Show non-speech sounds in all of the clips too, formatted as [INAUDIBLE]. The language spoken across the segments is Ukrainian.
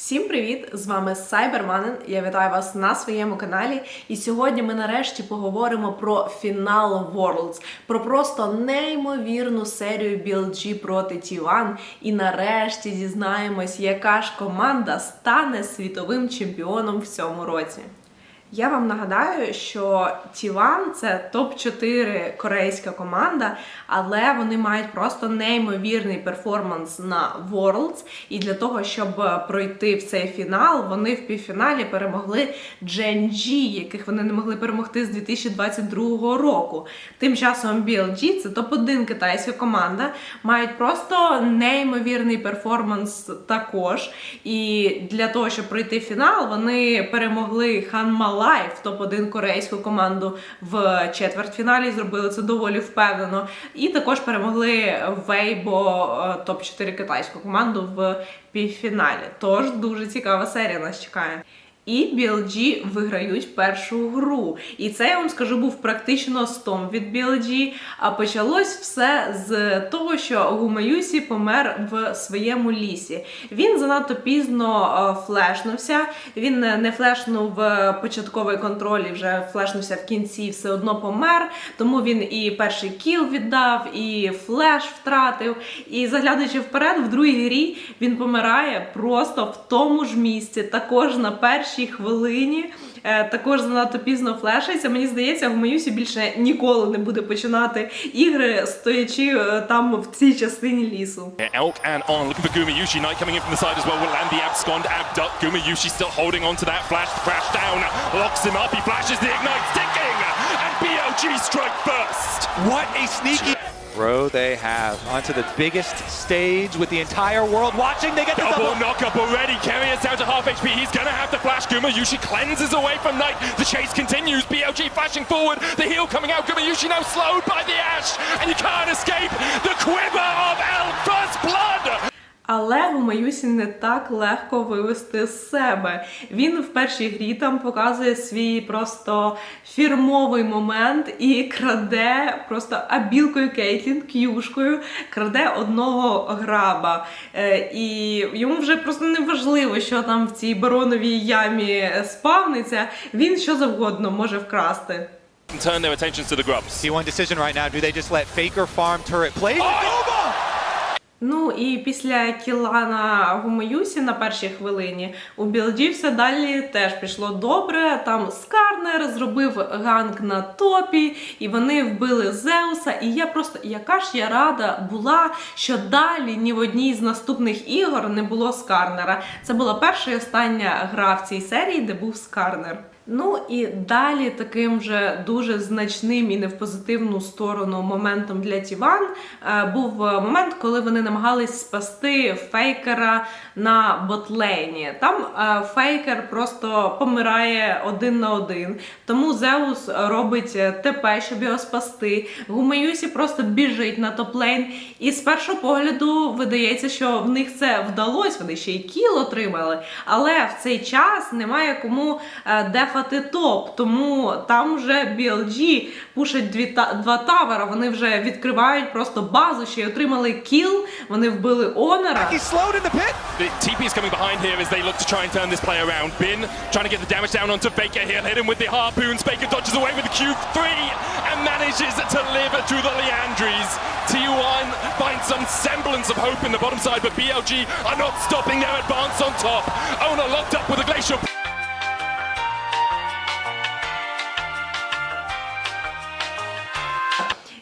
Всім привіт! З вами Сайберманен. Я вітаю вас на своєму каналі. І сьогодні ми нарешті поговоримо про фінал Worlds, про просто неймовірну серію BLG проти T1. І нарешті дізнаємось, яка ж команда стане світовим чемпіоном в цьому році. Я вам нагадаю, що T1 це топ-4 корейська команда, але вони мають просто неймовірний перформанс на Worlds. І для того, щоб пройти в цей фінал, вони в півфіналі перемогли Gen.G, яких вони не могли перемогти з 2022 року. Тим часом BLG, це топ-1 китайська команда, мають просто неймовірний перформанс також. І для того, щоб пройти фінал, вони перемогли Hanma Life, топ-1 корейську команду в четвертьфіналі. Зробили це доволі впевнено. І також перемогли Weibo, топ-4 китайську команду в півфіналі. Тож дуже цікава серія нас чекає. І BLG виграють першу гру. І це я вам скажу був практично стом від BLG. А почалось все з того, що Гумаюсі помер в своєму лісі. Він занадто пізно е, флешнувся. Він не не флешнув початковий контроль, і вже флешнувся в кінці, все одно помер. Тому він і перший кіл віддав, і флеш втратив. І заглядаючи вперед, в другій грі він помирає просто в тому ж місці, також на першій хвилині. Е, Також занадто пізно флешиться. Мені здається, в Маюсі більше ніколи не буде починати ігри, стоячи е, там в цій частині лісу. Elk and on, looking for Gumayushi. Knight coming in from the side as well. Will land the abscond. Abduct. Gumayushi still holding on to that flash. Flash down. Locks him up. He flashes the ignite. Sticking. And BLG strike first. What a sneaky throw they have onto the biggest stage with the entire world watching. They get the Double double. knockup already. Kerry is down to half HP. He's going to have to flash. Gumayushi cleanses away from Knight. The chase continues. BLG flashing forward. The heel coming out. Gumayushi now slowed by the Ash. And you can't escape the quiver of Elk. First blood. Але Гумаюсі не так легко вивести з себе. Він в першій грі там показує свій просто фірмовий момент і краде просто абілкою Кейтлін, к'юшкою, краде одного граба. Е, і йому вже просто не важливо, що там в цій бароновій ямі спавниться. Він що завгодно може вкрасти. Turn their attentions to the grubs. T1 decision right now. Do they just let Faker farm turret play? Nova! Ну і після кіла на Гумаюсі на першій хвилині у Білді все далі теж пішло добре. Там Скарнер зробив ганк на топі, і вони вбили Зеуса. І я просто яка ж я рада була, що далі ні в одній з наступних ігор не було Скарнера. Це була перша і остання гра в цій серії, де був Скарнер. Ну і далі таким же дуже значним і не в позитивну сторону моментом для Тіван е, був е, момент, коли вони намагались спасти фейкера на ботлейні. Там е, фейкер просто помирає один на один. Тому Зеус робить ТП, щоб його спасти. Гумаюсі просто біжить на топлейн. І з першого погляду видається, що в них це вдалося, вони ще й кіл отримали. Але в цей час немає кому е, дефати топ. Тому там вже BLG пушать дві та два тавера. Вони вже відкривають просто базу, ще й отримали кіл. Вони вбили the TP is coming behind here as they look to try and turn this play around. Bin trying to get the damage down onto Faker here. Hit him with the harpoons. Faker dodges away with the Q3 and manages to live through the Leandries. T1 finds some semblance of hope in the bottom side, but BLG are not stopping their advance on top. Owner locked up with a glacial.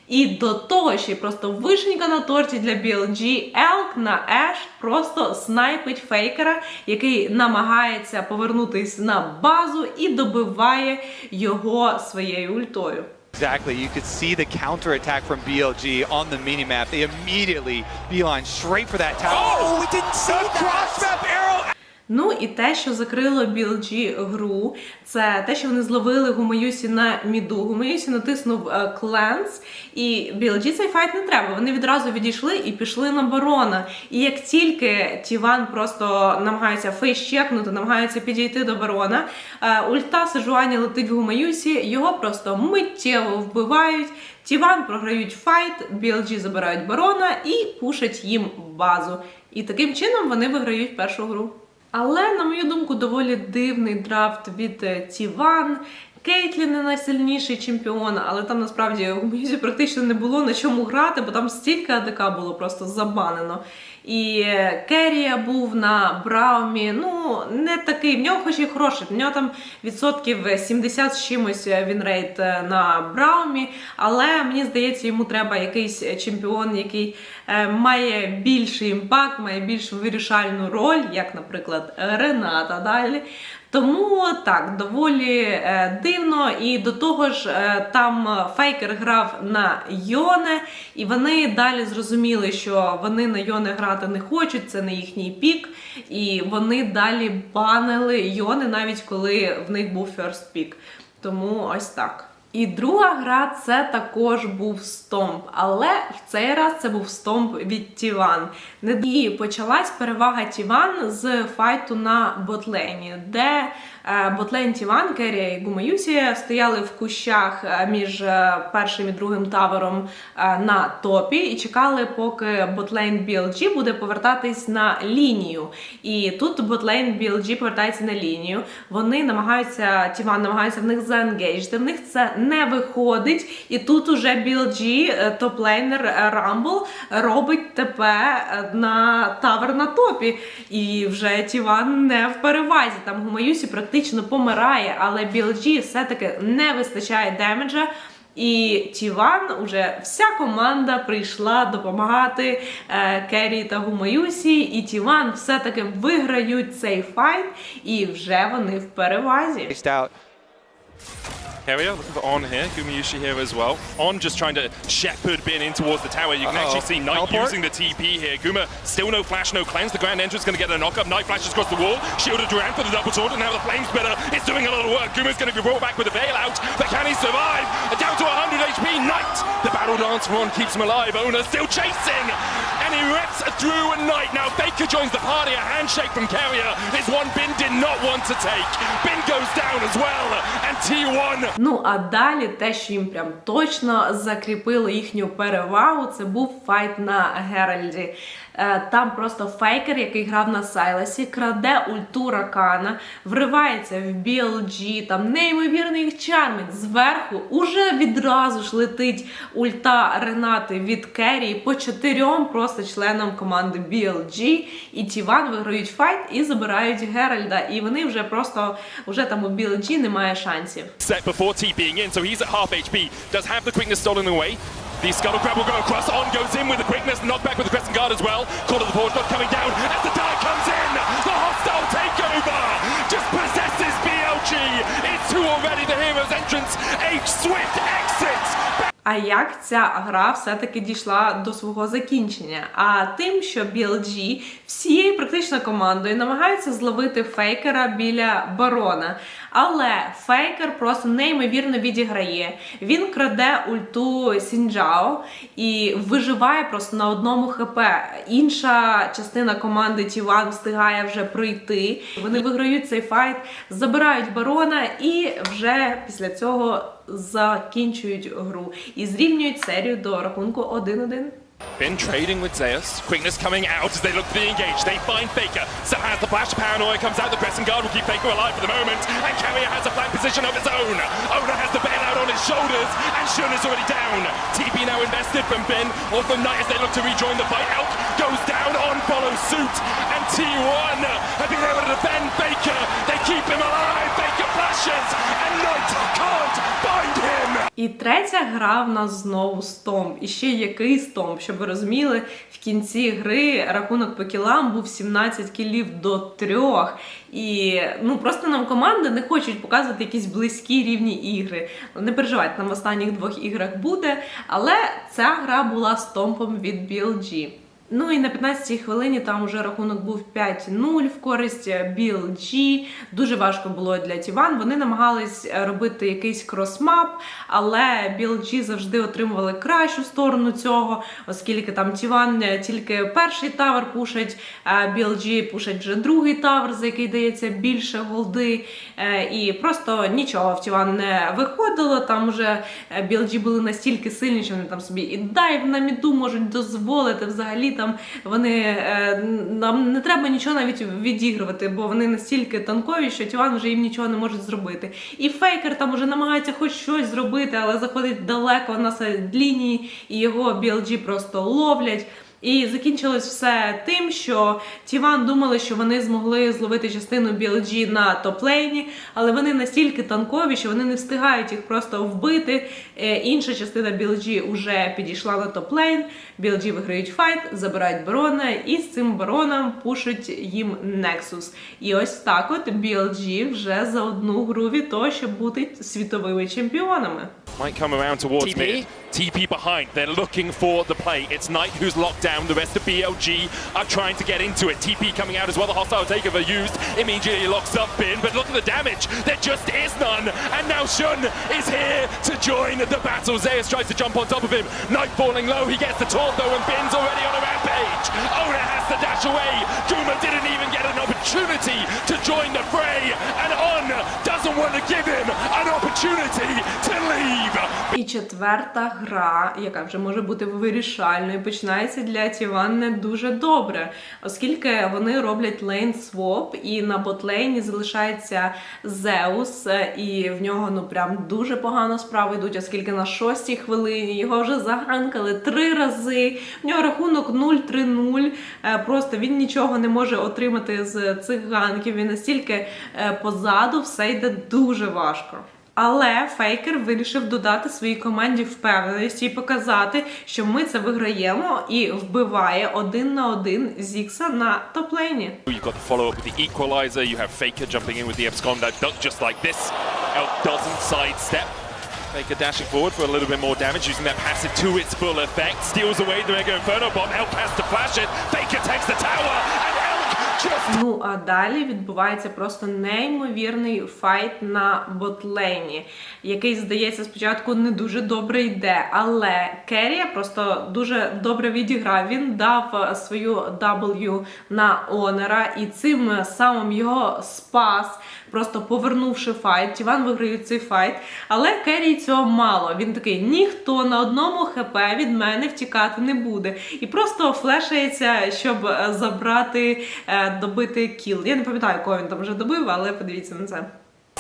І до того ще й просто вишенька на торті для BLG Елк на Еш просто снайпить фейкера, який намагається повернутись на базу і добиває його своєю ультою. Exactly. You could see the counter attack from BLG on the minimap. They immediately beeline straight for that tower. Oh, we didn't see the cross map arrow. Ну і те, що закрило BLG гру, це те, що вони зловили Гумаюсі на міду. Гумаюсі натиснув Кленс, і BLG цей файт не треба. Вони відразу відійшли і пішли на барона. І як тільки Тіван просто намагається фейс-чекнути, намагається підійти до барона, е, ульта Сежуані летить в Гумаюсі, його просто миттєво вбивають. Тіван програють файт, BLG забирають барона і пушать їм базу. І таким чином вони виграють першу гру. Але, на мою думку, доволі дивний драфт від е, Тіван. Кейтлі не найсильніший чемпіон, але там насправді у Мюзі практично не було на чому грати, бо там стільки АДК було просто забанено. І Керія був на Браумі. Ну, не такий. В нього хоч і хороший. В нього там відсотків 70 з чимось він рейд е, на Браумі. Але мені здається, йому треба якийсь чемпіон, який е, має більший імпакт, має більш вирішальну роль, як, наприклад, Рената далі. Тому так, доволі е, дивно. І до того ж, е, там Фейкер грав на Йоне, і вони далі зрозуміли, що вони на Йоне грати не хочуть, це не їхній пік. І вони далі банили Йони, навіть коли в них був ферст пік. Тому ось так. І друга гра це також був стомп, але в цей раз це був стомп від Тіван. І почалась перевага Тіван з файту на ботлейні, де е, ботлейн Тіван, Керрія і Гумаюсі стояли в кущах е, між е, першим і другим тавером на топі і чекали, поки ботлейн BLG буде повертатись на лінію. І тут ботлейн BLG повертається на лінію. Вони намагаються, Тіван намагається в них заенгейджити, в них це не виходить. І тут уже BLG, топлейнер Rumble, робить ТП на тавер на топі. І вже Тіван не в перевазі. Там Гумаюсі практично помирає, але BLG все-таки не вистачає демеджа. І Тіван, уже вся команда прийшла допомагати е, Керрі та Гумаюсі, і Тіван все-таки виграють цей файт, і вже вони в перевазі. Carrier, looking for On here, Gumayushi here as well. On just trying to shepherd Bin in towards the tower. You can Uh-oh. actually see Knight Teleport? using the TP here. Guma still no flash, no cleanse. The Grand Entrance going to get a knock up. Knight flashes across the wall. Shielded Duran for the double sword, and now the Flame Spitter is doing a lot of work. Guma's going to be brought back with a veil out, but can he survive? Down to 100 HP. Knight, the battle dance from On keeps him alive. Owner still chasing, and he rips through a night. Now Baker joins the party. A handshake from Carrier is one Bin did not want to take. Bin goes down as well, and T1 Ну а далі те, що їм прям точно закріпило їхню перевагу, це був файт на Геральді. Е, Там просто фейкер, який грав на Сайласі, краде ульту Ракана, вривається в BLG, там неймовірний їх чармить. Зверху уже відразу ж летить ульта Ренати від Керрі по чотирьом просто членам команди BLG. І Тіван виграють файт і забирають Геральда. І вони вже просто вже там у BLG немає шансів. set before TPing in, so he's at half HP. Does have the quickness stolen away. The scuttle grab will go across. On goes in with the quickness, knockback with the crescent guard as well. Call of the forge god coming down as the die comes in. The hostile takeover just possesses BLG. It's two already. The hero's entrance. A swift exit. А як ця гра все-таки дійшла до свого закінчення? А тим, що BLG всією практично командою намагаються зловити фейкера біля барона. Але фейкер просто неймовірно відіграє. Він краде ульту Сінджао і виживає просто на одному хп. Інша частина команди Тіван встигає вже прийти. Вони виграють цей файт, забирають барона і вже після цього закінчують гру і зрівнюють серію до рахунку 1-1. Been trading with Zeus. Quickness coming out as they look to be engaged. They find Faker. Sam has the flash. Paranoia comes out. The Crescent Guard will keep Faker alive for the moment. And Carrier has a flank position of his own. Oda has the bailout on his shoulders. And Shun is already down. TP now invested from Bin. Also Knight as they look to rejoin the fight. Elk goes down. On follows suit. And T1 have been able to defend Faker. They keep him alive. І третя гра в нас знову стомп. І ще який стомп, щоб ви розуміли, в кінці гри рахунок по кілам був 17 кілів до трьох. І ну просто нам команди не хочуть показувати якісь близькі рівні ігри. Не переживайте, нам в останніх двох іграх буде. Але ця гра була стомпом від BLG. Ну і на 15-й хвилині там уже рахунок був 5-0 в користь BLG. Дуже важко було для Тіван. Вони намагались е, робити якийсь кросмап, але BLG завжди отримували кращу сторону цього, оскільки там Тіван е, тільки перший тавер пушать, а BLG пушать вже другий тавер, за який дається більше голди. Е, І просто нічого в Тіван не виходило. Там вже BLG були настільки сильні, що вони там собі і дайв на міду можуть дозволити взагалі там вони е, нам не треба нічого навіть відігрувати, бо вони настільки танкові, що Тіван вже їм нічого не може зробити. І Фейкер там уже намагається хоч щось зробити, але заходить далеко на лінії, і його BLG просто ловлять. І закінчилось все тим, що Тіван думали, що вони змогли зловити частину BLG на топ-лейні, але вони настільки танкові, що вони не встигають їх просто вбити. Е, Інша частина BLG вже підійшла на топ-лейн. BLG виграють файт, забирають барона, і з цим бароном пушить їм Nexus. І ось так от BLG вже за одну гру від того, щоб бути світовими чемпіонами. Might come around towards TP. mid. TP behind. They're looking for the play. It's Knight who's locked down. The rest of BLG are trying to get into it. TP coming out as well. The hostile takeover used. Immediately locks up Bin. But look at the damage. There just is none. And now Shun is here to join the battle. Zeus tries to jump on top of him. Knight falling low. He gets the taunt though. And Bin's already on a rampage. Oda has to dash away. Guma didn't even get an opportunity to join the fray. And On doesn't want to give him an opportunity to leave. І четверта гра, яка вже може бути вирішальною, починається для Тіван не дуже добре, оскільки вони роблять лейн своп, і на ботлейні залишається Зеус, е, і в нього ну прям дуже погано справи йдуть, оскільки на шостій хвилині його вже заганкали три рази. В нього рахунок 0-3-0. Е, Просто він нічого не може отримати з цих ганків. Він настільки е, позаду все йде дуже важко. Але Фейкер вирішив додати своїй команді впевненості і показати, що ми це виграємо, і вбиває один на один Зікса на топлейні. You've got the follow up with the equalizer. You have Faker jumping in with the absconder duck just like this. Elk doesn't sidestep. Faker dashing forward for a little bit more damage, using that passive to its full effect. Steals away the Mega Inferno bomb. Elk has to flash it. Faker takes the tower, and Ну а далі відбувається просто неймовірний файт на ботлейні, який здається спочатку не дуже добре йде. Але Керрі просто дуже добре відіграв. Він дав е, свою W на Онера, і цим самим його спас, просто повернувши файт. Тіван виграє цей файт. Але Керрі цього мало. Він такий: ніхто на одному хп від мене втікати не буде. І просто флешається, щоб е, забрати, е, добити кіл. Я не пам'ятаю, кого він там вже добив, але подивіться на це.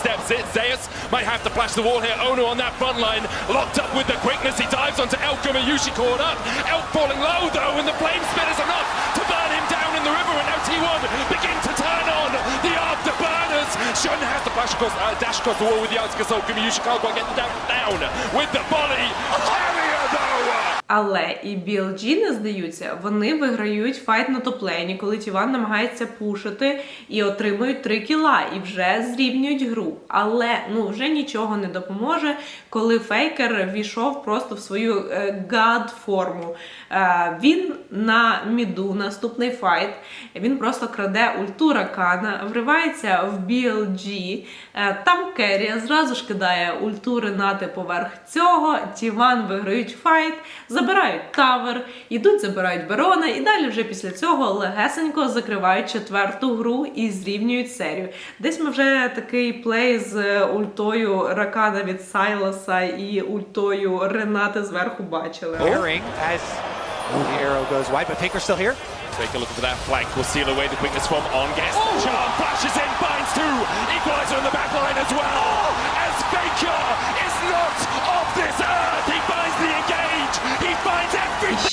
steps it. Zeus might have to flash the wall here. Ono on that front line, locked up with the quickness. He dives onto Elk and Yushi caught up. Elk falling low though, and the flame spit is enough to burn him down in the river. And now T1 begin to turn on the afterburners. Shun has to flash across, uh, dash across the wall with the Outskirts Ultimate. Yushi can't quite get the down, down with the volley. Carrier though. Але і BLG не здаються, вони виграють файт на топлейні, коли Тіван намагається пушити і отримують 3 кіла, і вже зрівнюють гру. Але ну вже нічого не допоможе, коли Фейкер війшов просто в свою е, гад форму. Е, він на міду, наступний файт. Він просто краде ульту Ракана, вривається в BLG. Е, там Керрі зразу ж кидає ульту Ренати поверх цього. Тіван виграють файт, забирають тавер, ідуть, забирають барона, і далі вже після цього легесенько закривають четверту гру і зрівнюють серію. Десь ми вже такий плей з ультою Ракана від Сайлоса і ультою Ренати зверху бачили. The arrow goes wide, but Faker's still here. That flank. Will seal away the quickness from on. Gets Charm flashes in, binds two. Equalizer in the back line as well. As Faker is not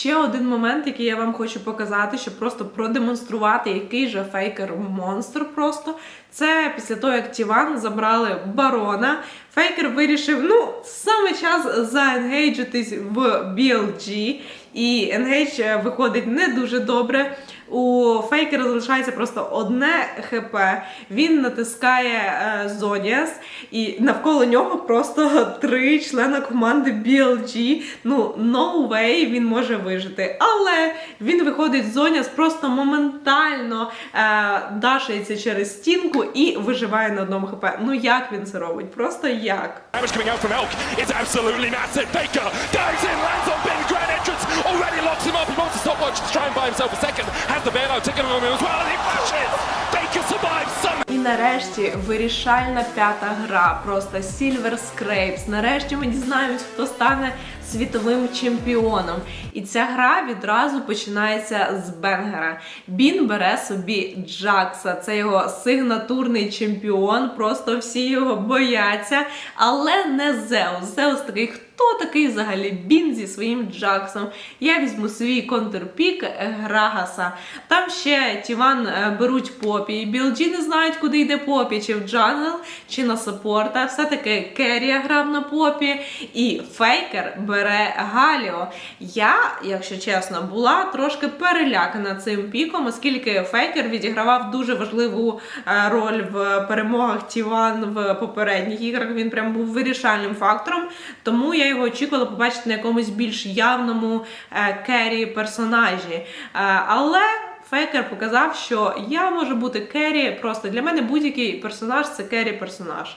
ще один момент, який я вам хочу показати, щоб просто продемонструвати, який же фейкер монстр просто. Це після того, як Тіван забрали барона. Фейкер вирішив, ну, саме час заенгейджитись в BLG. І енгейдж виходить не дуже добре. У Фейкера залишається просто одне ХП. Він натискає е, Зоніас, і навколо нього просто [LAUGHS] три члена команди BLG. Ну, no way він може вижити. Але він виходить з Зоніас, просто моментально е, дашається через стінку і виживає на одному ХП. Ну як він це робить? Просто як? damage. Up. He to try and buy himself a second. Has the bailout ticking on him as well, and he flashes. Baker survives somehow. І нарешті вирішальна п'ята гра. Просто Silver Scrapes. Нарешті ми дізнаємось, хто стане світовим чемпіоном. І ця гра відразу починається з Бенгера. Він бере собі Джакса, це його сигнатурний чемпіон. Просто всі його бояться, але не Зеус. Зеус такий. Хто такий взагалі Бін зі своїм Джаксом? Я візьму свій контрпік Грагаса. Там ще Тіван е, беруть попі. І BLG не знають, куди йде попі, чи в джангл, чи на саппорта. Все-таки Керрія грав на попі, і Фейкер бере Галіо. Я, якщо чесно, була трошки перелякана цим піком, оскільки Фейкер відігравав дуже важливу е, роль в перемогах Тіван в попередніх іграх. Він прям був вирішальним фактором. Тому я його очікувала побачити на якомусь більш явному е, керрі персонажі. Е, але Фейкер показав, що я можу бути керрі. Просто для мене будь-який персонаж це керрі персонаж.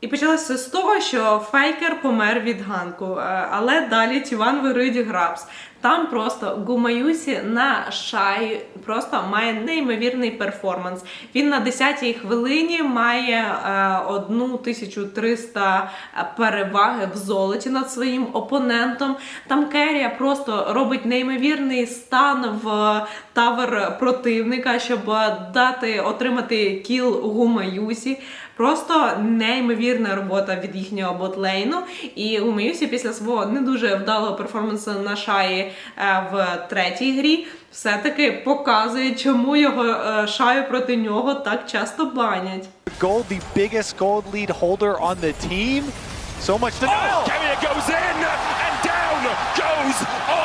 І почалося з того, що Фейкер помер від ганку, е, але далі Тіван виграють Грабс. Там просто Гумаюсі на шаї просто має неймовірний перформанс. Він на 10-й хвилині має е, 1300 переваги в золоті над своїм опонентом. Там Керрія просто робить неймовірний стан в тавер противника, щоб дати отримати кіл Гумаюсі. Просто неймовірна робота від їхнього ботлейну. І у Маюсі після свого не дуже вдалого перформансу на шаї е, в третій грі все-таки показує, чому його е, шаю проти нього так часто банять. Gold, the biggest gold lead holder on the team. So much to know. Oh, goes in and down goes on.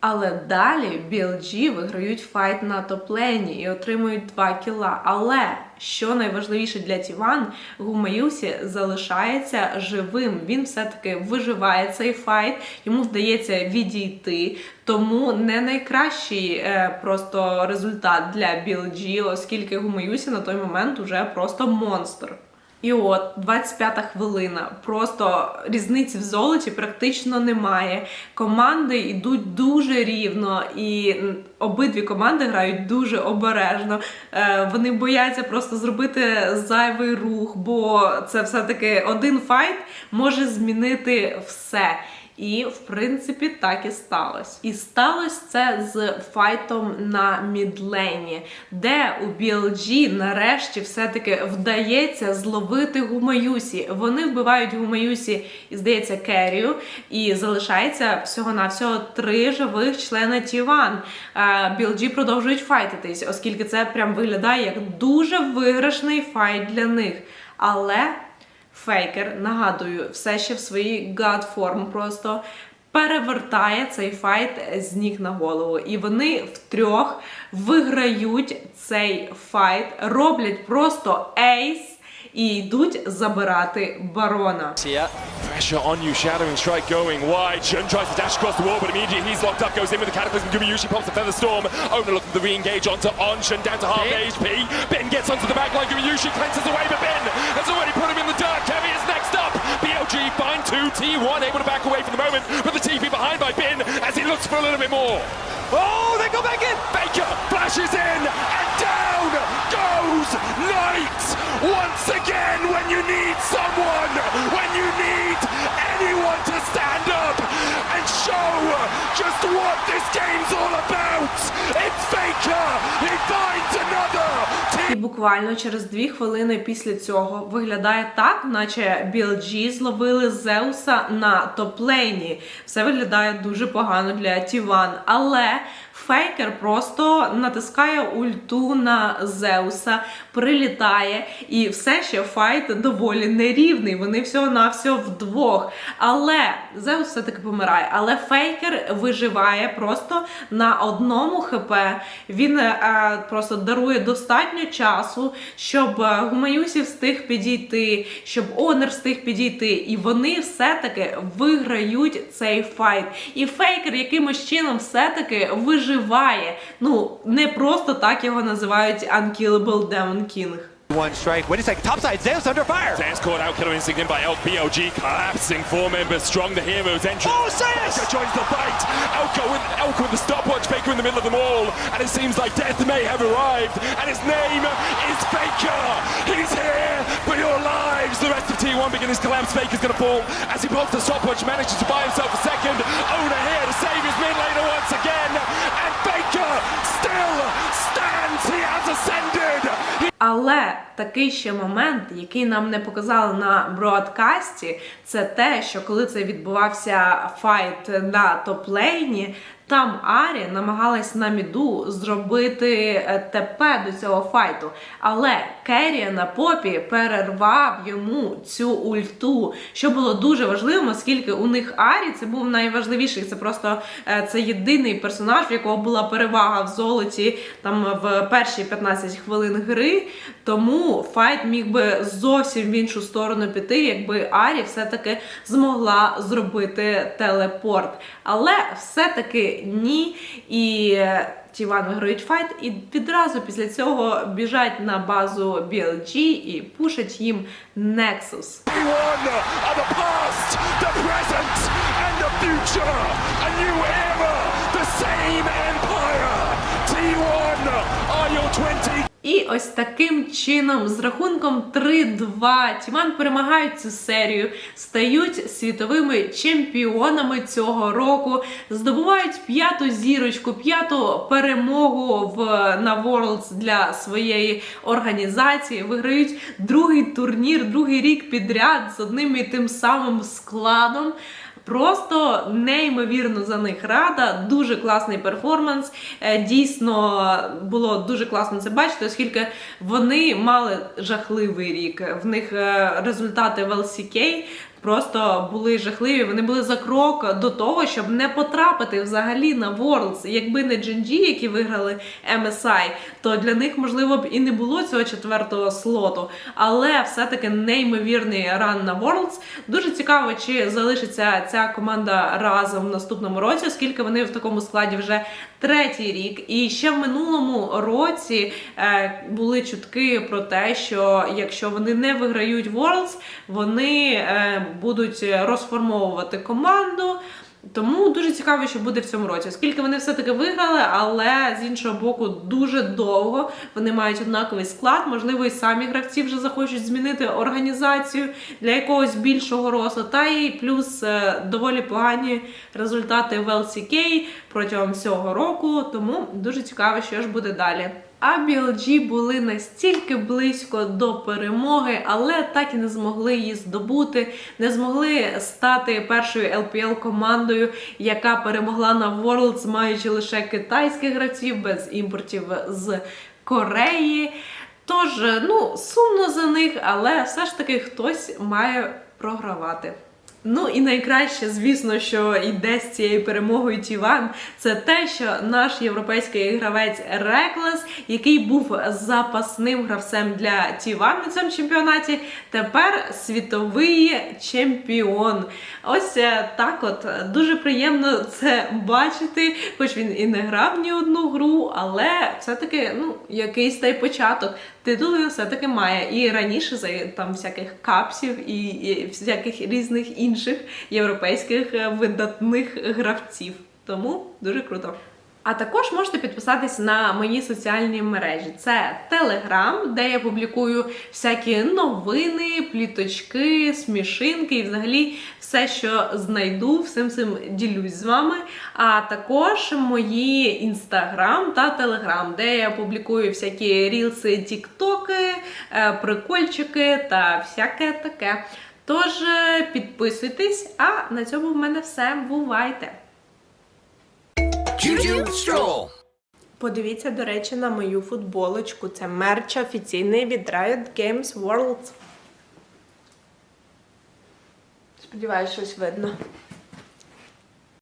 Але далі BLG виграють файт на топлені і отримують 2 кіла. Але що найважливіше для Тіван, Гумаюсі залишається живим. Він все-таки виживає цей файт, йому вдається відійти. Тому не найкращий е, просто результат для BLG, оскільки Гумаюсі на той момент уже просто монстр. І от 25-та хвилина. Просто різниці в золоті практично немає. Команди йдуть дуже рівно, і обидві команди грають дуже обережно. Е, вони бояться просто зробити зайвий рух, бо це все-таки один файт може змінити все. І в принципі так і сталося. І сталося це з файтом на мідлейні, де у BLG нарешті все-таки вдається зловити Гумаюсі. Вони вбивають Гумаюсі, і здається, Керрію, і залишається всього-навсього три живих члени Тіван. Е, BLG продовжують файтитись, оскільки це прям виглядає як дуже виграшний файт для них. Але Фейкер, нагадую, все ще в своїй God-форм просто перевертає цей файт з ніг на голову. І вони втрьох виграють цей файт, роблять просто ейс і йдуть забирати барона. Pressure on you, shadowing strike going wide. Shun tries to dash across the wall, but immediately he's locked up, goes in with the cataclysm. Gumayushi pops the feather storm. Owner looking to re-engage onto Onshin down to half HP. Ben gets onto the back line. Gumayushi cleanses away, but Ben has already dirt. Kevin is next up. BLG find two. T1 able to back away for the moment, but the TP behind by Bin as he looks for a little bit more. Oh, they go back in. Baker flashes in and down goes Knight once again when you need someone, when you need anyone to stand up and show just what this game's all about. It's Faker. He finds another. І буквально через дві хвилини після цього виглядає так, наче BLG зловили Зеуса на топлені. Все виглядає дуже погано для Тіван. Але Фейкер просто натискає ульту на Зеуса, прилітає, і все ще файт доволі нерівний. Вони всього-навсього вдвох. Але Зеус все-таки помирає. Але Фейкер виживає просто на одному хп. Він е, просто дарує достатньо часу, щоб е, Гумаюсі встиг підійти, щоб Онер встиг підійти. І вони все-таки виграють цей файт. І Фейкер якимось чином все-таки виживає. Ну, не просто так його називають Unkillable Demon King. One strike. Wait a second. Topside. Zeus under fire. Dance caught out, killer instinct in by Elk. BOG collapsing. Four members strong. The heroes entry. Oh, Zeus! Baker joins the fight. Elko with Elko with the stopwatch. Baker in the middle of them all, and it seems like death may have arrived. And his name is Baker. He's here for your lives. The rest of T1 jumping and his collapse fake is going to fall as he pulls the stopwatch, manages to buy himself a second. Oda here to save his still stands. He has ascended. Але такий ще момент, який нам не показали на бродкасті, це те, що коли це відбувався файт на топ-лейні, там Арі намагалась на міду зробити е, ТП до цього файту. Але Керрі на попі перервав йому цю ульту, що було дуже важливим, оскільки у них Арі це був найважливіший. Це просто е, це єдиний персонаж, в якого була перевага в золоті там в перші 15 хвилин гри. Тому файт міг би зовсім в іншу сторону піти, якби Арі все-таки змогла зробити телепорт. Але все-таки ні. І е, Тіван виграють файт, і відразу після цього біжать на базу BLG і пушать їм Nexus. the present, and the future. A new era, the same empire. І ось таким чином, з рахунком 3-2, Тіман перемагають цю серію, стають світовими чемпіонами цього року, здобувають п'яту зірочку, п'яту перемогу в на Worlds для своєї організації, виграють другий турнір, другий рік підряд з одним і тим самим складом. Просто неймовірно за них рада. Дуже класний перформанс. Е, Дійсно було дуже класно це бачити, оскільки вони мали жахливий рік. В них е, результати в LCK просто були жахливі. Вони були за крок до того, щоб не потрапити взагалі на Worlds. Якби не GNG, які виграли MSI, то для них можливо б і не було цього четвертого слоту. Але все-таки неймовірний ран на Worlds. Дуже цікаво, чи залишиться ця команда разом в наступному році, оскільки вони в такому складі вже третій рік. І ще в минулому році е, були чутки про те, що якщо вони не виграють Worlds, вони е, будуть розформовувати команду. Тому дуже цікаво, що буде в цьому році, оскільки вони все-таки виграли, але з іншого боку, дуже довго вони мають однаковий склад. Можливо, і самі гравці вже захочуть змінити організацію для якогось більшого росту. Та і плюс е, доволі погані результати в LCK протягом всього року. Тому дуже цікаво, що ж буде далі. А BLG були настільки близько до перемоги, але так і не змогли її здобути, не змогли стати першою LPL командою, яка перемогла на Worlds, маючи лише китайських гравців без імпортів з Кореї. Тож, ну, сумно за них, але все ж таки хтось має програвати. Ну і найкраще, звісно, що йде з цією перемогою Тіван, це те, що наш європейський гравець Реклес, який був запасним гравцем для Тіван на цьому чемпіонаті, тепер світовий чемпіон. Ось е, так, от дуже приємно це бачити, хоч він і не грав ні одну гру, але все-таки ну, якийсь та й початок. Титул все-таки має і раніше за там всяких капсів і, і всяких різних інших європейських е, видатних гравців. Тому дуже круто. А також можете підписатись на мої соціальні мережі. Це Телеграм, де я публікую всякі новини, пліточки, смішинки і взагалі все, що знайду, всім цим ділюсь з вами. А також мої інстаграм та телеграм, де я публікую всякі рілси, тіктоки, е, прикольчики та всяке таке. Тож е, підписуйтесь, а на цьому в мене все. Бувайте! Juju Stroll. Подивіться, до речі, на мою футболочку. Це мерч офіційний від Riot Games World. Сподіваюсь, щось видно.